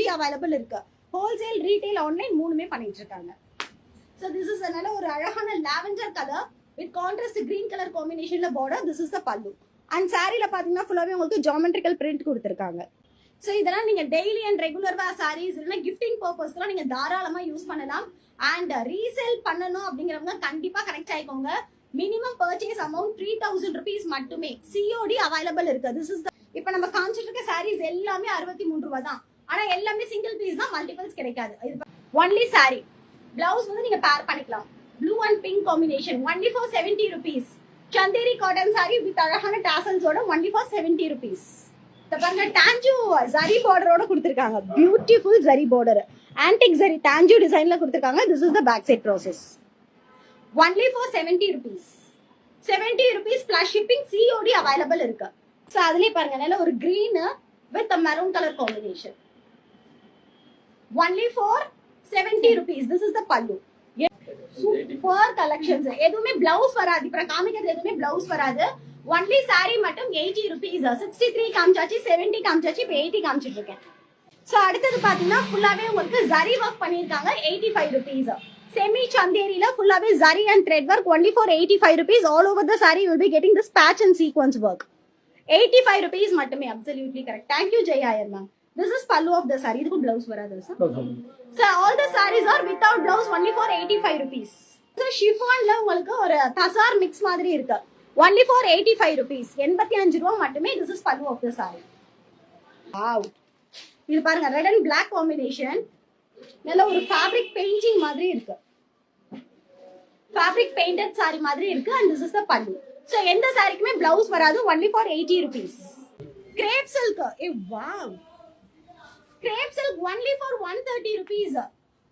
COD available இருக்கு. Wholesale retail online மூணுமே பண்ணிட்டு இருக்காங்க ஸோ திஸ் இஸ் அதனால ஒரு அழகான lavender colour with contrast green colour காம்பினேஷன்ல border this is the pallu and சாரில பாத்தீங்கன்னா ஃபுல்லாவே உங்களுக்கு ஜாமெட்ரிக்கல் பிரிண்ட் கொடுத்துருக்காங்க. ஸோ இதெல்லாம் நீங்க டெய்லி அண்ட் ரெகுலராக சாரீஸ் இல்லைன்னா கிஃப்டிங் பர்பஸ்க்குலாம் நீங்கள் தாராளமாக யூஸ் பண்ணலாம். அண்ட் ரீசேல் பண்ணணும் அப்படிங்கிறவங்க கண்டிப்பாக connect ஆகிக்கோங்க minimum purchase amount three thousand rupees மட்டுமே. சிஓடி அவைலபிள் இருக்கு. திஸ் இஸ் இப்போ நம்ம காமிச்சிட்டு இருக்க சாரீஸ் எல்லாமே அறுபத்தி மூணு ரூபா தான் ஆனா எல்லாமே சிங்கிள் பீஸ் தான் மல்டிபிள்ஸ் கிடைக்காது. ஒன்லி சாரி பிளவுஸ் வந்து நீங்க பேர் பண்ணிக்கலாம். Blue and pink combination only for seventy rupees Chanderi cotton sari with அழகான டாசல்ஸோட ஒன்லி ஃபார் செவன்டி ருபீஸ் பாருங்க டாஞ்சு ஜரி பார்டரோட கொடுத்துருக்காங்க. Beautiful zari border antique zari டாஞ்சு டிசைன்ல கொடுத்துருக்காங்க. This is the back side process only for seventy rupees seventy rupees plus shipping COD available இருக்கு. So அதுலேயே பாருங்க நல்ல ஒரு green with maroon colour combination only for seventy rupees this is the pallu super collections எதுவுமே blouse வராது. இப்ப காமிக்கிறது எதுவுமே பிளவுஸ் வராது. ஒன்லி saree மட்டும் எயிட்டி ருபீஸ் சிக்ஸ்டி த்ரீ காமிச்சாச்சு செவன்டி காமிச்சாச்சு இப்போ எயிட்டி காமிச்சிட்டு இருக்கேன். ஸோ அடுத்தது பார்த்தீங்கன்னா ஃபுல்லாவே உங்களுக்கு ஜரி ஒர்க் பண்ணியிருக்காங்க எயிட்டி ஃபைவ் ருபீஸ் செமி சந்தேரியில ஃபுல்லாவே zari and thread work only for eighty five rupees all over the sari will be getting this patch and sequence work eighty five rupees மட்டுமே absolutely correct thank you ஜெயாயர் ma'am this is pallu of the sari இதுக்கும் blouse வராது sir all the saris are without blouse only for eighty five rupees sir ஷிஃபான்ல உங்களுக்கு ஒரு tussar mix மாதிரி இருக்கு. Only for eighty five rupees எண்பத்தி அஞ்சு ரூபா மட்டுமே this is pallu of the sari wow இது பாருங்க ரெட் அண்ட் பிளாக் காம்பினேஷன் நல்ல ஒரு ஃபேப்ரிக் பெயிண்டிங் மாதிரி இருக்கு. ஃபேப்ரிக் பெயிண்டட் சாரி மாதிரி இருக்கு அண்ட் திஸ் இஸ் த பல்லு ஸோ எந்த சாரிக்குமே பிளவுஸ் வராது only for eighty rupees crepe silk A wow crepe silk only for one thirty rupees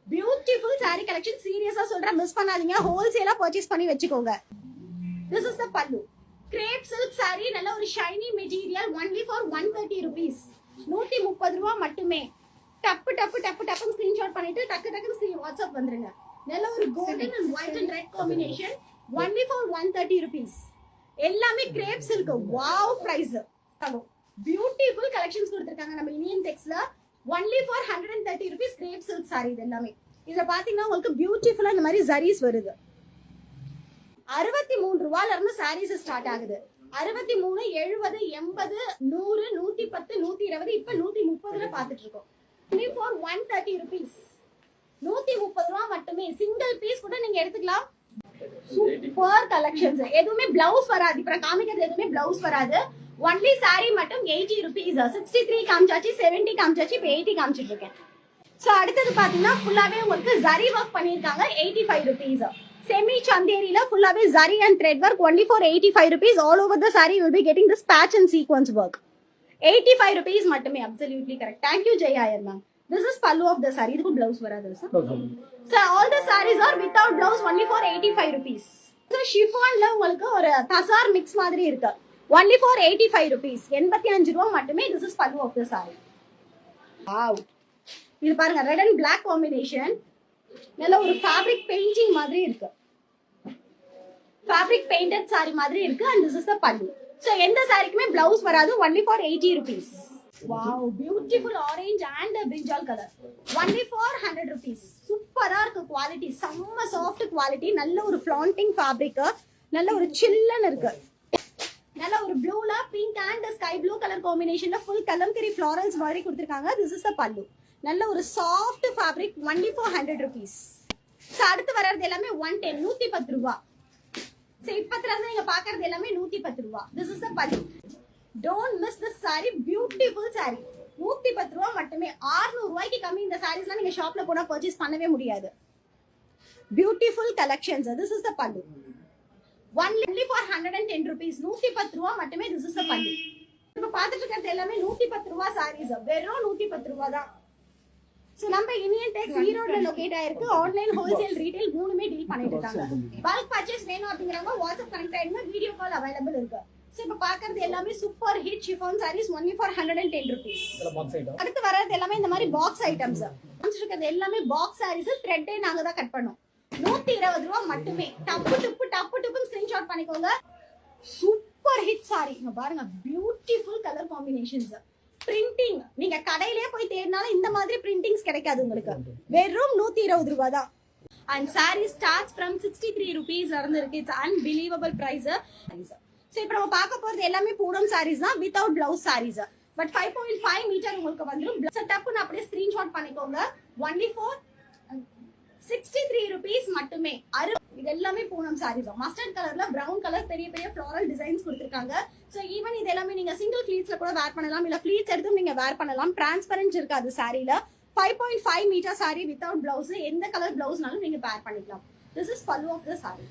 beautiful sari collection சீரியஸா சொல்றேன். மிஸ் பண்ணாதீங்க. ஹோல்சேலா பர்ச்சேஸ் பண்ணி வச்சுக்கோங்க. திஸ் இஸ் த பல்லு கிரேப் சில்க் சாரி நல்ல ஒரு shiny material only for one thirty rupees நூற்றி முப்பது ரூபா மட்டுமே. டப்பு டப்பு டப்பு டப்புன்னு ஸ்க்ரீன்ஷாட் பண்ணிட்டு டக்கு டக்குன்னு ஸ்க்ரீன் வாட்ஸ்அப் வந்துருங்க. நல்ல ஒரு golden and white and red combination only for one thirty rupees எல்லாமே crepe silk wow price beautiful collections கொடுத்துருக்காங்க. நம்ம Iniyan டெக்ஸ்ல only for hundred and thirty rupees crepe silk sari இது எல்லாமே இதுல பாத்தீங்கன்னா உங்களுக்கு பியூட்டிஃபுல்லா இந்த மாதிரி ஜரீஸ் வருது. அறுபத்தி மூணு ரூபால இருந்து சாரீஸ் ஸ்டார்ட் ஆகுது. அறுபத்தி மூணு எழுபது எண்பது நூறு நூத்தி பத்து நூத்தி இருபது இப்ப நூத்தி முப்பதுல பாத்துட்டு இருக்கோம் only for one thirty rupees நூத்தி முப்பது ரூபா மட்டுமே. சிங்கிள் பீஸ் கூட நீங்க எடுத்துக்கலாம். சூப்பர் கலெக்ஷன்ஸ் எதுவுமே பிளவுஸ் வராது. இப்ப நான் காமிக்கிறது எதுவுமே பிளவுஸ் வராது. ஒன்லி saree மட்டும் எயிட்டி ருபீஸ் சிக்ஸ்டி த்ரீ காமிச்சாச்சு செவன்டி காமிச்சாச்சு இப்போ எயிட்டி காமிச்சிட்டு இருக்கேன் ஸோ அடுத்தது பார்த்தீங்கன்னா ஃபுல்லாவே உங்களுக்கு ஜரி ஒர்க் பண்ணியிருக்காங்க எயிட்டி ஃபைவ் ருபீஸ் செமி சந்தேரியில ஃபுல்லாவே zari and thread work only for eighty five rupees all over the sari will be getting this patch and sequence work eighty five rupees மட்டுமே absolutely correct thank you ஜெயாயர் ma'am this is pallu of the sari இதுக்கும் blouse வராது sir sir all the saris are without blouse only for eighty five rupees sir ஷிஃபான்ல உங்களுக்கு ஒரு tussar mix மாதிரி இருக்கு. Only for eighty five rupees எண்பத்தி அஞ்சு ரூபா மட்டுமே this is pallu of the sari wow இது பாருங்க ரெட் அண்ட் பிளாக் காம்பினேஷன் நல்ல ஒரு ஃபேப்ரிக் பெயிண்டிங் மாதிரி இருக்கு. ஃபேப்ரிக் பெயிண்டட் சாரி மாதிரி இருக்கு அண்ட் திஸ் இஸ் த பல்லு. ஸோ எந்த சாரிக்குமே பிளவுஸ் வராது only for eighty rupees wow beautiful orange and brinjal colour only for hundred rupees சூப்பராக இருக்கு குவாலிட்டி செம்ம சாஃப்ட் குவாலிட்டி நல்ல ஒரு ஃபிளாண்டிங் ஃபேப்ரிக்கு நல்ல ஒரு சில்லன்னு இருக்கு. நல்ல ஒரு ப்ளூல pink and sky blue colour காம்பினேஷன்ல ஃபுல் கலம்கரி ஃபிளாரல்ஸ் மாதிரி கொடுத்துருக்காங்க. திஸ் இஸ் அ பல்லு நல்ல ஒரு soft fabric only four hundred rupees so அடுத்து வர்றது எல்லாமே ஒன் டென் நூத்தி பத்து ரூபா. ஸோ இப்பத்துல இருந்து நீங்க பாக்குறது எல்லாமே நூத்தி பத்து ரூபா. This is a pallu don't miss this sari beautiful sari நூத்தி பத்து ரூபா மட்டுமே. 600 ரூபாய்க்கு கம்மி இந்த சாரீஸ்லாம் நீங்க ஷாப்ல போனா பர்ச்சேஸ் பண்ணவே முடியாது. Beautiful collections this is the pallu only for hundred and ten rupees நூத்தி பத்து ரூபா மட்டுமே திஸ் இஸ் பல்லு இப்ப பாத்துட்டு இருக்கிறது எல்லாமே நூத்தி பத்து ரூபா சாரீஸ் வெறும் நூத்தி பத்து ரூபா தான். சோ நம்ம இந்தியன் டெக்ஸ் ஈரோட்ல லொகேட் ஆயிருக்கு. ஆன்லைன் ஹோல்சேல் ரீட்டைல் மூணுமே டீல் பண்ணிட்டு இருக்காங்க பல்க் பர்ச்சேஸ் வேணும் அப்படிங்கிறவங்க வாட்ஸ்அப் கனெக்ட் ஆயிடுங்க வீடியோ கால் அவைலபிள் இருக்கு. சோ இப்ப பாக்குறது எல்லாமே super hit chiffon saris only for hundred and ten rupees அடுத்து வர்றது எல்லாமே இந்த மாதிரி பாக்ஸ் ஐட்டம்ஸ் இருக்கிறது எல்லாமே பாக்ஸ் சாரீஸ் த்ரெட்டே நாங்க தான் கட் பண்ணோம் நூத்தி இருபது ரூபா மட்டுமே. டப்பு டப்பு டப்பு டப்புன்னு ஸ்கிரீன்ஷாட் பண்ணிக்கோங்க. சூப்பர் ஹிட் சாரி இங்க பாருங்க பியூட்டிஃபுல் கலர் காம்பினேஷன்ஸ் பிரிண்டிங் நீங்க கடையிலேயே போய் தேடினாலும் இந்த மாதிரி பிரிண்டிங்ஸ் கிடைக்காது உங்களுக்கு. வெறும் நூத்தி இருபது ரூபாய் தான் and sari starts from sixty three rupees இருந்து இருக்கு இட்ஸ் அன்பிலீவபிள் ப்ரைஸ் ஸோ இப்போ நம்ம பார்க்க போகிறது எல்லாமே பூனம் சாரீஸ் தான் without blouse saris but five point five metre உங்களுக்கு வந்துடும் டப்புன்னு அப்படியே ஸ்க்ரீன்ஷாட் பண்ணிக்கோங்க. Only four sixty three rupees மட்டுமே அரு இது எல்லாமே பூனம் சாரீஸ் மஸ்டர்ட் கலர்ல ப்ரௌன் கலர் பெரிய பெரிய ஃப்ளாரல் டிசைன்ஸ் கொடுத்துருக்காங்க. ஸோ ஈவன் இது எல்லாமே நீங்க சிங்கிள் ஃபிளீட்ஸ்ல கூட வேர் பண்ணலாம். இல்ல ஃபிளீட்ஸ் எடுத்தும் நீங்க வேர் பண்ணலாம். டிரான்ஸ்பரன்ஸ் இருக்காது சாரியில five point five metre sari without blouse எந்த கலர் பிளவுஸ்னாலும் நீங்க பேர் பண்ணிக்கலாம். This is pallu of the sari